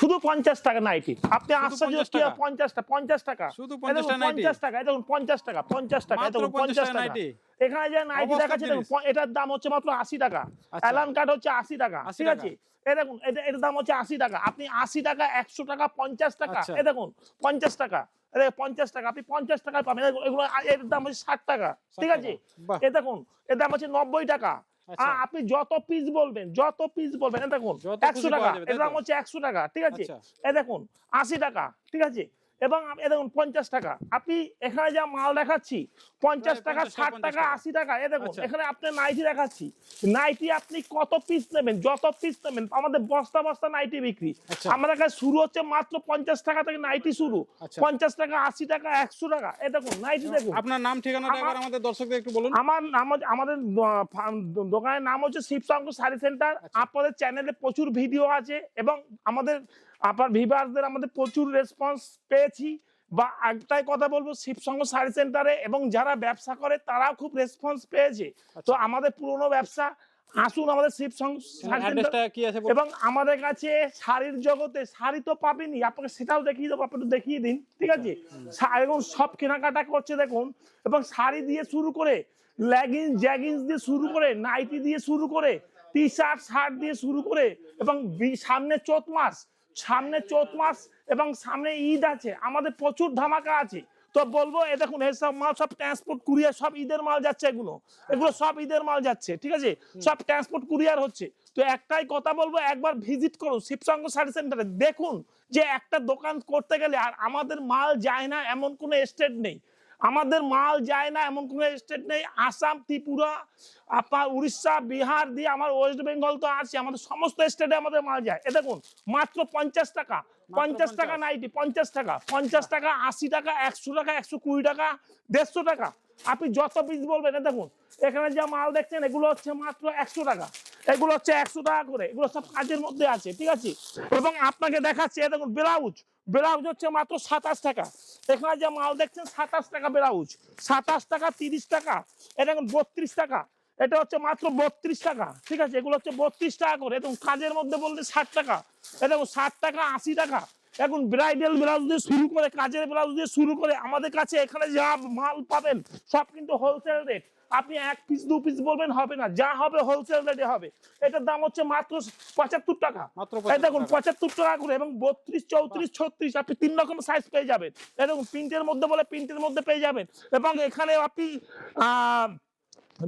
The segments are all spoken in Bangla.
শুধু পঞ্চাশ টাকা নাইটি। আপনি আশ্চর্য কি? পঞ্চাশ টাকা? পঞ্চাশ টাকা? শুধু এ দেখুন 50 টাকা নাইটি? পঞ্চাশ টাকা এ দেখুন পঞ্চাশ টাকা পঞ্চাশ টাকা এ মাত্র দেখুন 50 পঞ্চাশ টাকা এখানে যে নাইটি দেখাচ্ছে এটার দাম হচ্ছে মাত্র আশি টাকা। আচ্ছা। অ্যালান কার্ড হচ্ছে আশি টাকা ঠিক আছে? এ দেখুন এটা এটার দাম হচ্ছে আশি টাকা। আপনি আশি টাকা একশো টাকা পঞ্চাশ টাকা আচ্ছা। এ দেখুন পঞ্চাশ টাকা। পঞ্চাশ টাকা আপনি পঞ্চাশ টাকায় পাবেন। এগুলো এর দাম হচ্ছে ষাট টাকা ঠিক আছে? এ দেখুন এর দাম হচ্ছে নব্বই টাকা। আপনি যত পিস বলবেন যত পিস বলবেন দেখুন একশো টাকা এর দাম হচ্ছে একশো টাকা ঠিক আছে? আচ্ছা। এ দেখুন আশি টাকা ঠিক আছে? এবং এ দেখুন পঞ্চাশ টাকা আপনি এখানে যা মাল দেখাচ্ছি পঞ্চাশ টাকা ষাট টাকা। আশি টাকা এ দেখুন আচ্ছা। এখানে আপনি নাইটি দেখাচ্ছি নাইটি আপনি কত পিস নেবেন যত পিস নেবেন আমাদের বস্তা বস্তা নাইটি বিক্রি আচ্ছা। আমাদের কাছে শুরু হচ্ছে মাত্র পঞ্চাশ টাকা থেকে নাইটি শুরু আচ্ছা। পঞ্চাশ টাকা আশি টাকা একশো টাকা এ দেখুন নাইটি দেখুন আপনার নাম ঠিকানাটা একবার আমাদের দর্শকদের একটু বলুন আমার নাম আমাদের দোকানের নাম হচ্ছে শিবশঙ্কর শাড়ি সেন্টার। আপনাদের চ্যানেলে প্রচুর ভিডিও আছে এবং আমাদের আপনার ভিভার্সদের আমাদের প্রচুর রেসপন্স পেয়েছি। বা একটাই কথা বলব শিবশঙ্কর শাড়ি সেন্টারে এবং যারা ব্যবসা করে তারাও খুব রেসপন্স পেয়েছে। তো আমাদের পুরনো ব্যবসা আসুন আমাদের বলুন? এবং আমাদের কাছে শাড়ির জগতে শাড়ি তো পাবেনই আপনাকে সেটাও দেখিয়ে দেবো আপনি দেখিয়ে দিন ঠিক আছে? এবং সব কেনাকাটা করছে দেখুন এবং শাড়ি দিয়ে শুরু করে লেগিংস জ্যাগিংস দিয়ে শুরু করে নাইটি দিয়ে শুরু করে টি শার্ট শার্ট দিয়ে শুরু করে এবং সামনে চোত মাস সামনে চোত মাস এবং সামনে ঈদ আছে আমাদের প্রচুর ধামাকা আছে। তো বলব এ দেখুন এসব মাল সব ট্রান্সপোর্ট কুরিয়ার সব ঈদের মাল যাচ্ছে এগুলো। এগুলো সব ঈদের মাল যাচ্ছে ঠিক আছে? সব ট্রান্সপোর্ট কুরিয়ার হচ্ছে। তো একটাই কথা বলব একবার ভিজিট করুন শিবসঙ্গ শাড়ি সেন্টারে দেখুন যে একটা দোকান করতে গেলে আর আমাদের মাল যায় না এমন কোনো স্টেট নেই। আমাদের মাল যায় না এমন কোনো স্টেট নেই। আসাম ত্রিপুরা আপনার উড়িষ্যা বিহার দিয়ে আমার ওয়েস্ট বেঙ্গল তো আছে আমাদের সমস্ত স্টেটে আমাদের মাল যায়। এ দেখুন মাত্র পঞ্চাশ টাকা পঞ্চাশ টাকা নাইটি পঞ্চাশ টাকা পঞ্চাশ টাকা আশি টাকা একশো টাকা একশো কুড়ি টাকা দেড়শো টাকা। আপনি যত পিস বলবেন এ দেখুন এখানে যা মাল দেখছেন এগুলো হচ্ছে মাত্র একশো টাকা। এগুলো হচ্ছে একশো টাকা করে এগুলো সব কাজের মধ্যে আছে ঠিক আছে? এবং আপনাকে দেখাচ্ছে এ দেখুন ব্লাউজ। ব্লাউজ হচ্ছে মাত্র সাতাশ টাকা। এখানে যে মাল দেখছেন, সাতাশ টাকা ব্লাউজ। সাতাশ টাকা, তিরিশ টাকা, এটা দেখুন বত্রিশ টাকা। এটা হচ্ছে মাত্র বত্রিশ টাকা। ঠিক আছে, এগুলো হচ্ছে বত্রিশ টাকা করে। এবং কাজের মধ্যে বলতে ষাট টাকা। দেখুন ষাট টাকা, আশি টাকা। এখন ব্রাইডাল ব্লাউজ দিয়ে শুরু করে, কাজের ব্লাউজ দিয়ে শুরু করে, আমাদের কাছে এখানে যা মাল পাবেন, সব কিন্তু হোলসেল রেট আপনি এক পিস দু পিস বলবেন হবে না। যা হবে হোলসেল রেটে হবে। এটার দাম হচ্ছে মাত্র পঁচাত্তর টাকা। মাত্র দেখুন পঁচাত্তর টাকা করে এবং বত্রিশ চৌত্রিশ ছত্রিশ আপনি তিন রকম সাইজ পেয়ে যাবেন। দেখুন প্রিন্টের মধ্যে বলে প্রিন্টের মধ্যে পেয়ে যাবেন। এবং এখানে আপনি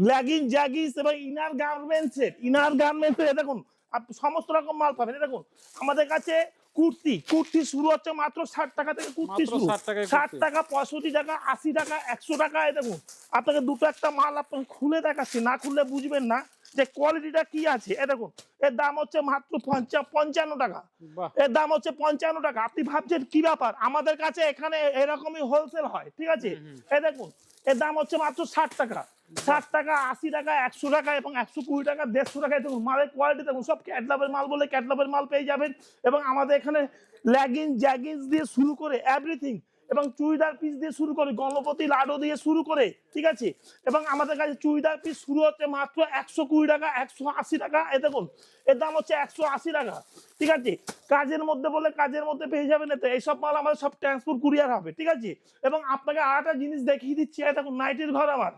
ল্যাগিং জ্যাগিস এবং ইনার গার্মেন্টসের ইনার গার্মেন্টসের দেখুন আপনি সমস্ত রকম মাল পাবেন। দেখুন আমাদের কাছে কুর্তি কুর্তি শুরু হচ্ছে মাত্র ষাট টাকা থেকে কুর্তি শুরু। ষাট টাকা পঁয়ষট্টি টাকা আশি টাকা একশো টাকা এই দেখুন। আপনাকে দুটো একটা মাল আপনাকে খুলে দেখাচ্ছি না খুললে বুঝবেন না যে কোয়ালিটিটা কি আছে। এ দেখুন এর দাম হচ্ছে মাত্র পঞ্চান্ন টাকা। এর দাম হচ্ছে পঞ্চান্ন টাকা। আপনি ভাবছেন কি ব্যাপার? আমাদের কাছে এখানে এরকমই হোলসেল হয় ঠিক আছে? এ দেখুন এর দাম হচ্ছে মাত্র ষাট টাকা। ষাট টাকা, আশি টাকা, একশো টাকা এবং একশো কুড়ি টাকা, দেড়শো টাকা দেখুন, মালের কোয়ালিটি দেখুন, সব ক্যাটলাপের মাল বলে ক্যাটলাপের মাল পেয়ে যাবেন এবং আমাদের এখানে ল্যাগিন জ্যাগিংস দিয়ে শুরু করে এভরিথিং এবং চুড়িদার পিস দিয়ে শুরু করে, গণপতি লাডু দিয়ে শুরু করে, ঠিক আছে? এবং আমাদের কাছে চুড়িদার পিস শুরু হচ্ছে মাত্র একশো কুড়ি টাকা, একশো আশি টাকা। এ দেখুন, এর দাম হচ্ছে একশো আশি টাকা, ঠিক আছে? কাজের মধ্যে বলে কাজের মধ্যে পেয়ে যাবেন এতে। এইসব মাল আমাদের সব ট্রান্সপোর্ট কুরিয়ার হবে, ঠিক আছে? এবং আপনাকে আর একটা জিনিস দেখিয়ে দিচ্ছি দেখুন নাইটির ঘর আমার।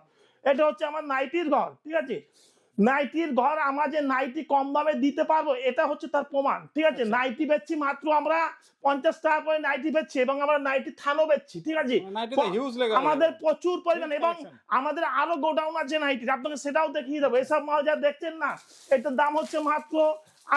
এটা হচ্ছে আমার নাইটির ঘর, ঠিক আছে? নাইটির ঘর আমরা যে নাইটি কম দামে দিতে পারব এটা হচ্ছে তার প্রমাণ। ঠিক আছে? নাইটি বেচছি মাত্র আমরা পঞ্চাশ টাকা করে নাইটি বেচছি এবং আমরা নাইটি থানও বেচছি ঠিক আছে? আমাদের প্রচুর পরিমাণ এবং আমাদের আরও গোডাউন আছে নাইটির আপনাকে সেটাও দেখিয়ে দেবো। এসব মাল যা দেখছেন না এটার দাম হচ্ছে মাত্র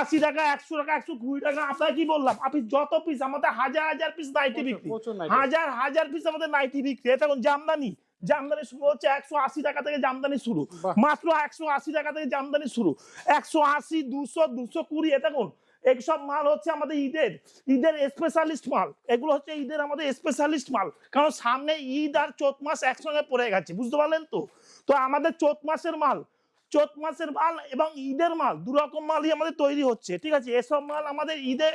আশি টাকা একশো টাকা একশো কুড়ি টাকা। আপনাকে কি বললাম? আপনি যত পিস আমাদের হাজার হাজার পিস নাইটি বিক্রি। হাজার হাজার পিস আমাদের নাইটি বিক্রি। এটা এখন জামদানি। জামদানি শুরু হচ্ছে একশো আশি টাকা থেকে জামদানি শুরু। মাত্র একশো আশি টাকা থেকে জামদানি শুরু। একশো আশি দুশো দুশো কুড়ি এটা কোন এইসব মাল হচ্ছে আমাদের ঈদের। ঈদের স্পেশালিস্ট মাল। এগুলো হচ্ছে ঈদের আমাদের স্পেশালিস্ট মাল। কারণ সামনে ঈদ আর চোত মাস একসঙ্গে পড়ে গেছে বুঝতে পারলেন তো? তো আমাদের চোত মাসের মাল চোত মাসের মাল এবং ঈদের মাল দু রকম মালই আমাদের তৈরি হচ্ছে ঠিক আছে? এসব মাল আমাদের ঈদে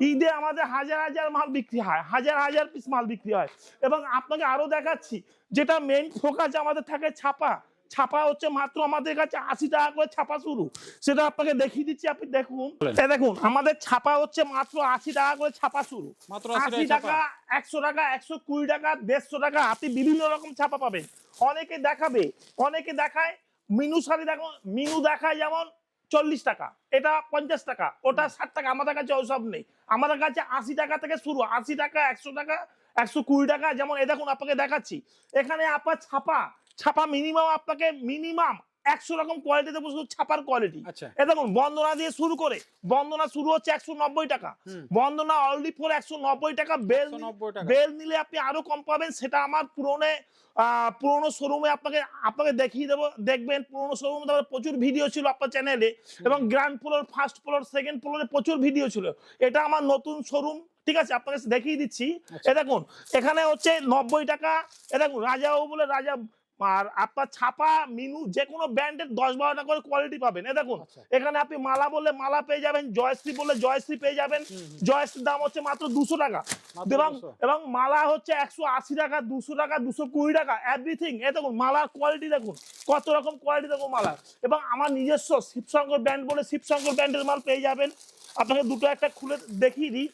ঈদে আমাদের হাজার হাজার মাল বিক্রি হয় হাজার হাজার পিস মাল বিক্রি হয়। এবং আপনাকে আরও দেখাচ্ছি যেটা মেইন ফোকাস আমাদের থাকে ছাপা। ছাপা হচ্ছে মাত্র আমাদের কাছে আশি টাকা করে ছাপা শুরু। সেটা আপনাকে দেখিয়ে দিচ্ছি আপনি দেখুন। দেখুন আমাদের ছাপা হচ্ছে মাত্র আশি টাকা করে ছাপা শুরু। মাত্র আশি টাকা একশো টাকা একশো কুড়ি টাকা দেড়শো টাকা আপনি বিভিন্ন রকম ছাপা পাবেন। অনেকে দেখাবে অনেকে দেখায় মিনু শাড়ি দেখো মিনু দেখায় যেমন চল্লিশ টাকা এটা পঞ্চাশ টাকা ওটা ষাট টাকা আমাদের কাছে ওসব নেই। আমাদের কাছে আশি টাকা থেকে শুরু, আশি টাকা, একশো টাকা, একশো কুড়ি টাকা, যেমন এ দেখুন আপনাকে দেখাচ্ছি। এখানে আপনার ছাপা ছাপা মিনিমাম আপনাকে মিনিমাম একশো রকম কোয়ালিটি দেবো শুধু ছাপার কোয়ালিটি আচ্ছা। এ দেখুন বন্দনা দিয়ে শুরু করে বন্দনা শুরু হচ্ছে একশো নব্বই টাকা। বন্দনা অলরেডি ফোর একশো নব্বই টাকা বেল বেল নিলে আপনি আরও কম পাবেন। সেটা আমার পুরনো পুরনো শোরুমে আপনাকে আপনাকে দেখিয়ে দেবো। দেখবেন পুরনো শোরুমে তারপরে প্রচুর ভিডিও ছিল আপনার চ্যানেলে এবং ground floor first floor second ফ্লোরে প্রচুর ভিডিও ছিল। এটা আমার নতুন শোরুম ঠিক আছে আপনাকে দেখিয়ে দিচ্ছি। আচ্ছা। এ দেখুন এখানে হচ্ছে নব্বই টাকা। এ দেখুন রাজাও বলে রাজা আর আপনার ছাপা মিনু যে কোনো ব্র্যান্ডের দশ বারো টাকা করে কোয়ালিটি পাবেন। এ দেখুন আচ্ছা। এখানে আপনি মালা বললে মালা পেয়ে যাবেন জয়শ্রী বললে জয়শ্রী পেয়ে যাবেন। জয়শ্রীর দাম হচ্ছে মাত্র দুশো টাকা। এবং এবং মালা হচ্ছে একশো আশি টাকা দুশো টাকা দুশো কুড়ি টাকা এভরিথিং এ দেখুন মালার কোয়ালিটি দেখুন কত রকম কোয়ালিটি দেখুন মালার। এবং আমার নিজস্ব শিবশঙ্কর ব্র্যান্ড বলে শিবশঙ্কর ব্র্যান্ডের মাল পেয়ে যাবেন। আপনাকে দুটো একটা খুলে দেখিয়ে দিই।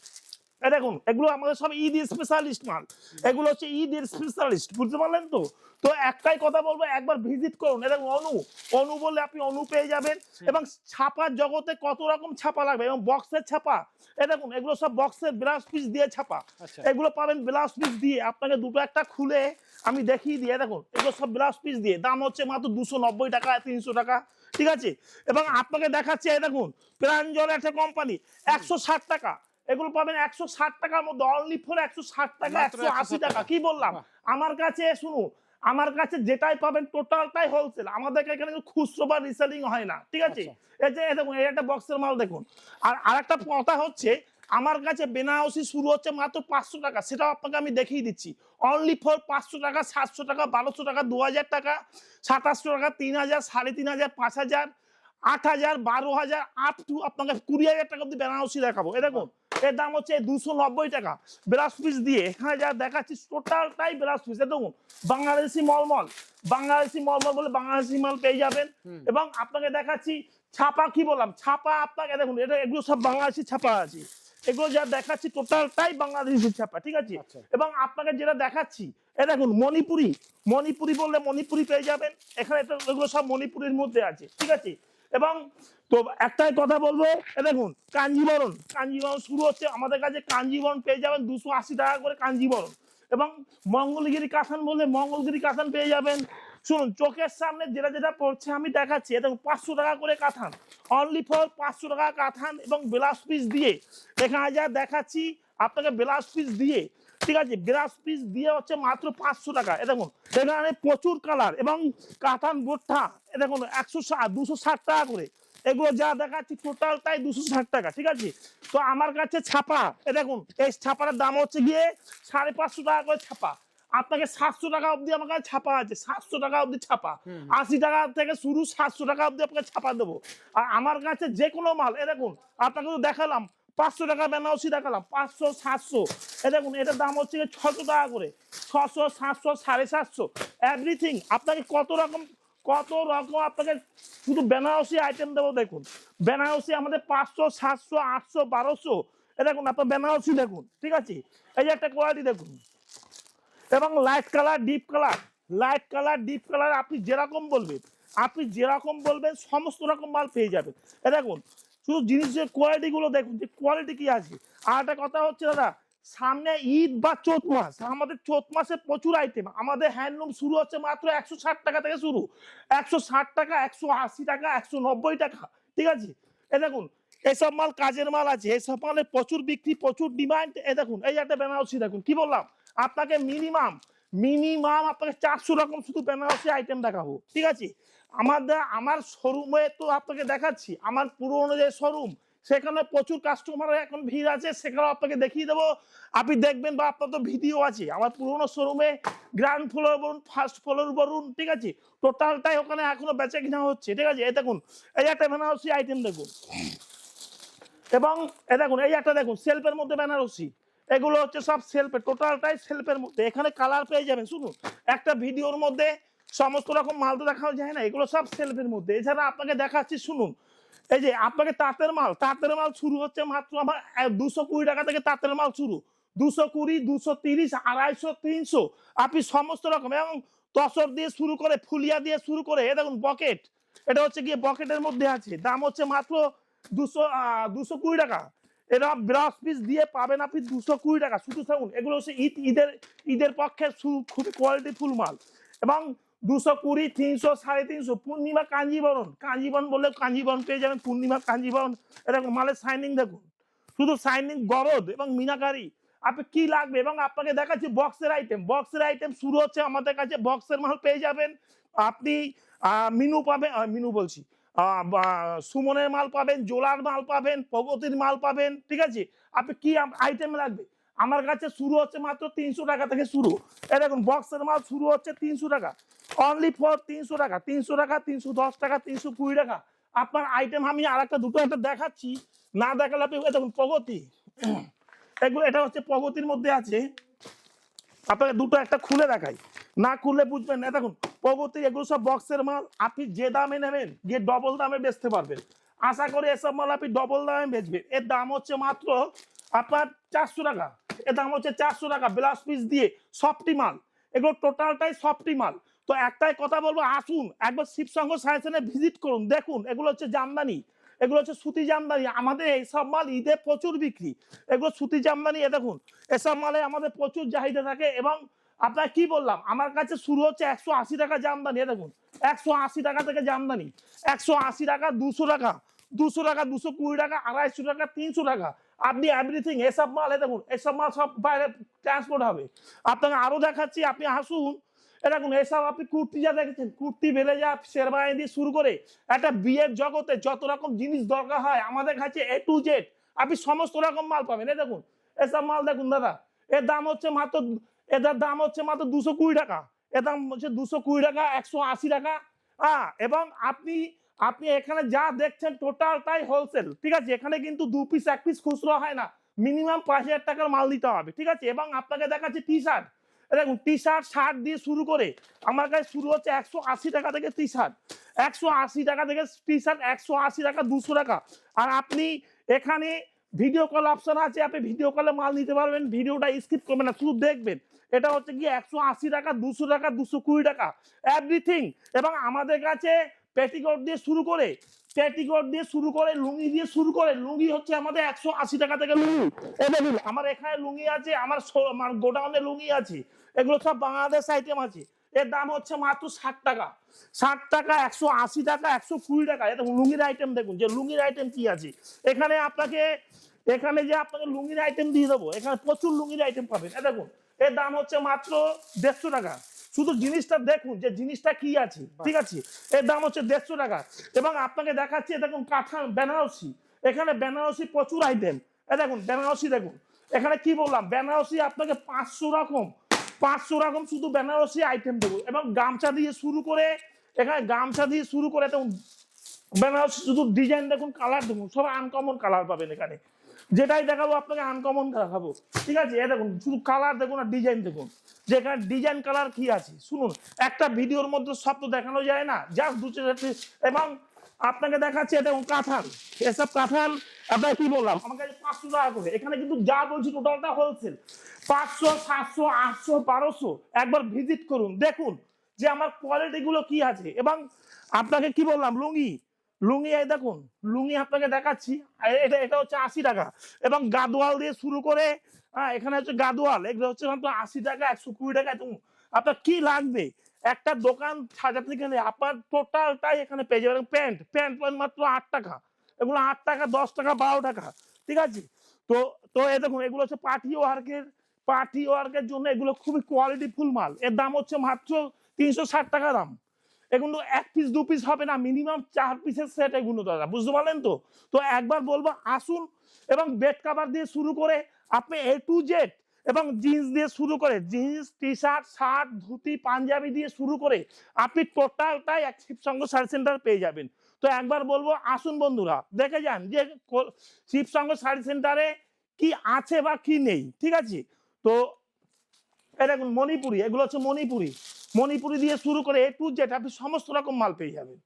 দেখুন এগুলো আমাদের সব ঈদ স্পেশালিস্ট মাল। এগুলো হচ্ছে ঈদ স্পেশালিস্ট বুঝতে পারলেন তো? তো একটাই কথা বলব একবার ভিজিট করুন। এ দেখুন অনু অনু বললে আপনি অনু পেয়ে যাবেন এবং ছাপার জগতে কত রকম ছাপা লাগবে এবং বক্সের ছাপা। এ দেখুন এগুলো সব বক্সের ব্লাউজ পিস দিয়ে ছাপা। আচ্ছা। এগুলো পাবেন ব্লাউজ পিস দিয়ে। আপনাকে দুটো একটা খুলে আমি দেখিয়ে দিয়ে দেখুন এগুলো সব ব্লাউজ পিস দিয়ে। দাম হচ্ছে মাত্র দুশো নব্বই টাকা তিনশো টাকা ঠিক আছে? এবং আপনাকে দেখাচ্ছে দেখুন প্রাঞ্জল একটা কোম্পানি একশো ষাট টাকা। এগুলো পাবেন একশো ষাট টাকার মধ্যে অনলি ফর একশো ষাট টাকা একশো আশি টাকা। কি বললাম? আমার কাছে শুনুন আমার কাছে যেটাই পাবেন টোটালটাই হোলসেল আমাদের এখানে খুচরো বা রিসেলিং হয় না ঠিক আছে? আচ্ছা। এই যে দেখুন এই একটা বক্সের মাল দেখুন। আর আরেকটা কথা হচ্ছে আমার কাছে বেনারসি শুরু হচ্ছে মাত্র পাঁচশো টাকা সেটাও আপনাকে আমি দেখিয়ে দিচ্ছি। অনলি ফর পাঁচশো টাকা সাতশো টাকা বারোশো টাকা দু হাজার টাকা সাতাশশো টাকা তিন হাজার সাড়ে তিন হাজার পাঁচ হাজার আট হাজার বারো হাজার আপ টু আপনাকে কুড়ি হাজার টাকা অব্দি বেনারসি দেখাবো। এ দেখুন এর দাম হচ্ছে দুশো নব্বই টাকা। ব্লাউজ পিস দিয়ে এখানে যা দেখাচ্ছি টোটালটাই ব্লাউজ পিস। দেখুন বাংলাদেশি মলমল। বাংলাদেশি মলমল বলে বাংলাদেশি মাল পেয়ে যাবেন। এবং আপনাকে দেখাচ্ছি ছাপা কি বললাম? ছাপা আপনাকে দেখুন এটা এগুলো সব বাংলাদেশি ছাপা আছে। এগুলো যা দেখাচ্ছি টোটালটাই বাংলাদেশি ছাপা ঠিক আছে? আচ্ছা। এবং আপনাকে যেটা দেখাচ্ছি এ দেখুন মণিপুরি। মণিপুরি বললে মণিপুরি পেয়ে যাবেন। এখানে এগুলো সব মণিপুরির মধ্যে আছে ঠিক আছে? এবং তো একটাই কথা বলব দেখুন, কাঞ্জিবরণ। কাঞ্জিবরণ শুরু হচ্ছে, আমাদের কাছে কাঞ্জিবরণ পেয়ে যাবেন দুশো আশি টাকা করে কাঞ্জিবরণ। এবং মঙ্গলগিরি কাঁথান বললে মঙ্গলগিরি কাঁথান পেয়ে যাবেন। শুনুন, চোখের সামনে যেটা যেটা পড়ছে আমি দেখাচ্ছি এবং পাঁচশো টাকা করে কাঁথান অনলি ফর পাঁচশো টাকা কাঁথান এবং ব্লাউজ পিস দিয়ে। এখানে যা দেখাচ্ছি, আপনাকে ব্লাউজ পিস দিয়ে। ঠিক আছে ব্লাউজ পিস দিয়ে হচ্ছে মাত্র পাঁচশো টাকা। এ দেখুন, এখানে প্রচুর কালার এবং কাতান এ দেখুন একশো ষাট দুশো ষাট টাকা করে। এগুলো যা দেখাচ্ছি টোটালটাই দুশো ষাট টাকা ঠিক আছে? তো আমার কাছে ছাপা এ দেখুন এই ছাপার দাম হচ্ছে গিয়ে সাড়ে পাঁচশো টাকা করে ছাপা। আপনাকে সাতশো টাকা অবধি আমার কাছে ছাপা আছে সাতশো টাকা অবধি ছাপা। আশি টাকা থেকে শুরু সাতশো টাকা অবধি আপনাকে ছাপা দেবো। আর আমার কাছে যে কোনো মাল এ দেখুন আপনাকে তো দেখালাম পাঁচশো টাকা বেনারসি দেখালাম পাঁচশো সাতশো। এ দেখুন এটার দাম হচ্ছে গিয়ে ছশো টাকা করে ছশো সাতশো সাড়ে সাতশো এভরিথিং আপনাকে কত রকম কত রকম আপনাকে শুধু বেনারসি আইটেম দেবো দেখুন। বেনারসি আমাদের পাঁচশো, সাতশো, আটশো, বারোশো। এ দেখুন, আপনার বেনারসি দেখুন, ঠিক আছে? এই যে একটা কোয়ালিটি দেখুন। এবং light colour deep colour light colour deep colour আপনি যেরকম বলবেন, আপনি যেরকম বলবেন, সমস্ত রকম মাল পেয়ে যাবেন। এ দেখুন, শুধু জিনিসের কোয়ালিটিগুলো দেখুন, যে কোয়ালিটি কি আছে? আর একটা কথা হচ্ছে, দাদা সামনে ঈদ বা চৈত মাস, আমাদের চৈত মাসে প্রচুর আইটেম আমাদের হ্যান্ডলুম শুরু হচ্ছে মাত্র একশো ষাট টাকা থেকে শুরু। একশো ষাট টাকা, একশো আশি টাকা, একশো নব্বই টাকা, ঠিক আছে? এ দেখুন, এসব মাল কাজের মাল আছে, এসব মালের প্রচুর বিক্রি, প্রচুর ডিমান্ড এ দেখুন, এই একটা বেনারসি দেখুন, কি বললাম? আপনাকে মিনিমাম মিনিমাম আপনাকে চারশো রকম শুধু বেনারসি আইটেম দেখাবো, ঠিক আছে? আমাদের, আমার শোরুমে তো আপনাকে দেখাচ্ছি, আমার পুরোনো যে শোরুম সেখানে প্রচুর কাস্টমার এখন ভিড় আছে, সেখানে আপনাকে দেখিয়ে দেবো। আপনি দেখবেন বা আপনার তো ভিডিও আছে, আমার পুরোনো শোরুমে গ্রাউন্ড ফ্লোর বলুন ফার্স্ট ফ্লোর বলুন ঠিক আছে? টোটালটাই ওখানে এখনও বেচা কিনা হচ্ছে, ঠিক আছে? এই দেখুন, এই একটা বেনারসি আইটেম দেখুন। এবং এ দেখুন, এই একটা দেখুন সেলফের মধ্যে বেনারসি এগুলো হচ্ছে সব সেলফে টোটালটাই সেলফের মধ্যে। এখানে কালার পেয়ে যাবেন, শুনুন। একটা ভিডিওর মধ্যে সমস্ত রকম মাল তো দেখানো যায় না, এগুলো সব সেলফের মধ্যে। এছাড়া আপনাকে দেখাচ্ছি, শুনুন এই যে আপনাকে তাঁতের মাল তাঁতের মাল শুরু হচ্ছে মাত্র আমার দুশো কুড়ি টাকা থেকে তাঁতের মাল শুরু। দুশো কুড়ি, দুশো তিরিশ, আড়াইশো, তিনশো। আপনি সমস্ত রকম, এবং তসর দিয়ে শুরু করে, ফুলিয়া দিয়ে শুরু করে এ দেখুন, বকেট। এটা হচ্ছে গিয়ে বকেটের মধ্যে আছে। দাম হচ্ছে মাত্র দুশো দুশো কুড়ি টাকা। এটা ব্রাশ পিস দিয়ে পাবেন আপনি দুশো কুড়ি টাকা। শুধু থাকুন, এগুলো হচ্ছে ঈদ, ঈদের ঈদের পক্ষে সু- খুবই কোয়ালিটি ফুল মাল। এবং দুশো কুড়ি, তিনশো, সাড়ে তিনশো, পূর্ণিমা কাঞ্জিবরণ। কাঞ্জিবরণ বললে কাঞ্জিবরণ পেয়ে যাবেন, পূর্ণিমা কাঞ্জিবরণ। এরকম মালের সাইনিং দেখুন। শুধু সাইনিং গরদ এবং মিনাকারি। আপনি কি লাগবে? এবং আপনাকে দেখাচ্ছি বক্সের আইটেম বক্সের আইটেম শুরু হচ্ছে আমাদের কাছে। বক্সের মাল পেয়ে যাবেন। আপনি মিনু পাবেন মিনু বলছি। সুমনের মাল পাবেন, জোলার মাল পাবেন, প্রগতির মাল পাবেন, ঠিক আছে? আপনি কি আইটেম লাগবে? আমার কাছে শুরু হচ্ছে মাত্র তিনশো টাকা থেকে শুরু। এই দেখুন বক্সের মাল শুরু হচ্ছে তিনশো টাকা। অনলি ফর তিনশো টাকা তিনশো টাকা, তিনশো দশ টাকা, তিনশো কুড়ি টাকা। আপনার আইটেম আমি আর একটা দুটো একটা দেখাচ্ছি। না দেখালে আপনি দেখুন, প্রগতি। এগুলো এটা হচ্ছে প্রগতির মধ্যে আছে। আপনাকে দুটো একটা খুলে দেখাই। না খুললে বুঝবেন না। দেখুন, প্রগতি এগুলো সব বক্সের মাল। আপনি যে দামে নেবেন, যে ডবল দামে বেচতে পারবেন। আশা করি এসব মাল আপনি ডবল দামে বেচবেন। এর দাম হচ্ছে মাত্র আপনার চারশো টাকা। এর দাম হচ্ছে চারশো টাকা। ব্লাউজ পিস দিয়ে সফটি মাল। এগুলো টোটালটাই সফটি মাল। তো একটাই কথা বলব, আসুন, একবার শিবসংঘ সাইসেনে ভিজিট করুন, দেখুন, এগুলো হচ্ছে জামদানি, এগুলো হচ্ছে সুতি জামদানি, আমাদের এইসব মাল ঈদে প্রচুর বিক্রি, এগুলো সুতি জামদানি, এ দেখুন, এসব মালে আমাদের প্রচুর চাহিদা থাকে এবং আপনার কি বললাম, আমার কাছে শুরু হচ্ছে একশো আশি টাকা জামদানি, এ দেখুন, একশো আশি টাকা থেকে জামদানি, একশো আশি টাকা, দুশো টাকা দুশো টাকা, দুশো কুড়ি টাকা, আড়াইশো টাকা, তিনশো টাকা, আপনি এভরিথিং এসব মাল, এ দেখুন, এসব মাল সব বাইরে ট্রান্সপোর্ট হবে, আপনাকে আরও দেখাচ্ছি, আপনি আসুন এ দেখুন এসব আপনি কুর্তি যা দেখেছেন, কুর্তি যা শেরবানি দিয়ে শুরু করে একটা বিয়ের জগতে যত রকম জিনিস দরকার হয়, আমাদের কাছে এ টু জেড আপনি সমস্ত রকম মাল পাবেন। এই দেখুন, এসব মাল দেখুন দাদা, এর দাম হচ্ছে মাত্র, এটার দাম হচ্ছে মাত্র দুশো কুড়ি টাকা, এর দাম হচ্ছে দুশো কুড়ি টাকা, একশো আশি টাকা। হ্যাঁ এবং আপনি আপনি এখানে যা দেখছেন টোটালটাই হোলসেল ঠিক আছে? এখানে কিন্তু দু পিস এক পিস খুচরো হয় না মিনিমাম পাঁচ হাজার টাকার মাল দিতে হবে, ঠিক আছে? এবং আপনাকে দেখাচ্ছে টি শার্ট দেখুন টি শার্ট শার্ট দিয়ে শুরু করে আমার কাছে শুরু হচ্ছে একশো আশি টাকা থেকে টি শার্ট একশো আশি টাকা থেকে টি শার্ট একশো আশি টাকা, দুশো টাকা। আর আপনি এখানে ভিডিও কল অপশন আছে, আপনি ভিডিও কলে মাল নিতে পারবেন ভিডিওটা স্কিপ করবেন না, শুধু দেখবেন। এটা হচ্ছে কি, একশো আশি টাকা, দুশো টাকা, দুশো কুড়ি টাকা এভরিথিং এবং আমাদের কাছে পেটিকোট দিয়ে শুরু করে পেটিকোট দিয়ে শুরু করে, লুঙ্গি দিয়ে শুরু করে, লুঙ্গি হচ্ছে আমাদের একশো আশি টাকা থেকে লুঙ্গি। আমার এখানে লুঙ্গি আছে আমার গোডাউনে লুঙ্গি আছে। এগুলো সব বাংলাদেশ আইটেম আছে। এর দাম হচ্ছে মাত্র ষাট টাকা। ষাট টাকা একশো আশি টাকা একশো কুড়ি টাকা। এটা লুঙ্গির আইটেম দেখুন যে লুঙ্গির আইটেম কি আছে? এখানে আপনাকে এখানে যে আপনাকে লুঙ্গির আইটেম দিয়ে দেবো এখানে প্রচুর লুঙ্গির আইটেম পাবেন। দেখুন এর দাম হচ্ছে মাত্র দেড়শো টাকা। শুধু জিনিসটা দেখুন যে জিনিসটা কি আছে ঠিক আছে? এর দাম হচ্ছে দেড়শো টাকা। এবং আপনাকে দেখাচ্ছি দেখুন কাঁথা বেনারসি। এখানে বেনারসি প্রচুর আইটেম এ দেখুন বেনারসি দেখুন। এখানে কি বললাম? বেনারসি আপনাকে পাঁচশো রকম পাঁচশো রকম শুধু বেনারসি আইটেম দেবো। এবং গামছা দিয়ে শুরু করে, এখানে গামছা দিয়ে শুরু করে, দেখুন, বেনারসি শুধু ডিজাইন দেখুন কালার দেখুন সব আনকমন কালার পাবেন এখানে। যেটাই দেখাবো, আপনাকে আনকমন দেখাবো। ঠিক আছে? এ দেখুন, শুধু কালার দেখুন আর ডিজাইন দেখুন। যে এখানে ডিজাইন কালার কি আছে? শুনুন, একটা ভিডিওর মধ্যে সব তো দেখানো যায় না। জাস্ট দু চারটে এবং আপনাকে দেখাচ্ছে, এটা কাঁঠাল। এসব কাঁঠাল, আপনাকে কি বললাম? আমাকে পাঁচশো টাকা করে। এখানে কিন্তু যা বলছি টোটালটা হোলসেল পাঁচশো, সাতশো, আটশো, বারোশো। একবার ভিজিট করুন, দেখুন যে আমার কোয়ালিটি গুলো কি আছে। এবং আপনাকে কি বললাম, লুঙ্গি। লুঙ্গি, এই দেখুন, লুঙ্গি আপনাকে দেখাচ্ছি। এটা এটা হচ্ছে আশি টাকা। এবং গাদোয়াল দিয়ে শুরু করে হ্যাঁ এখানে হচ্ছে গাদোয়াল এগুলো হচ্ছে আশি টাকা, একশো কুড়ি টাকা আপনার কি লাগবে? একটা দোকান সাজাতে গেলে আপনার টোটালটাই এখানে পেয়ে যাবেন। প্যান্ট প্যান্ট প্যান্ট মাত্র আট টাকা। এগুলো আট টাকা, দশ টাকা, বারো টাকা, ঠিক আছে? তো তো এ দেখুন, এগুলো হচ্ছে পার্টি ওয়ার্কের পার্টি ওয়ার্কের জন্য এগুলো খুবই কোয়ালিটি ফুল মাল। এর দাম হচ্ছে মাত্র তিনশো ষাট টাকা দাম। এগুলো এক পিস দু পিস হবে না মিনিমাম চার পিসের সেট এগুলো দাদা, বুঝতে পারলেন তো? তো একবার বলব, আসুন এবং বেড কাভার দিয়ে শুরু করে আপনি এ টু জেড এবং জিন্স দিয়ে শুরু করে jeans T shirt shirt dhoti, panjabi দিয়ে শুরু করে আপনি টোটালটাই এক শিবসংঘ সার্চ সেন্টার পেয়ে যাবেন। তো একবার বলব, আসুন বন্ধুরা, দেখে যান যে শিবসংঘ সার্চ সেন্টারে কি আছে বা কি নেই, ঠিক আছে? তো দেখুন, মণিপুরি, এগুলো হচ্ছে মণিপুরি। মণিপুরি দিয়ে শুরু করে এ টু জেড আপনি সমস্ত রকম মাল পেয়ে যাবেন।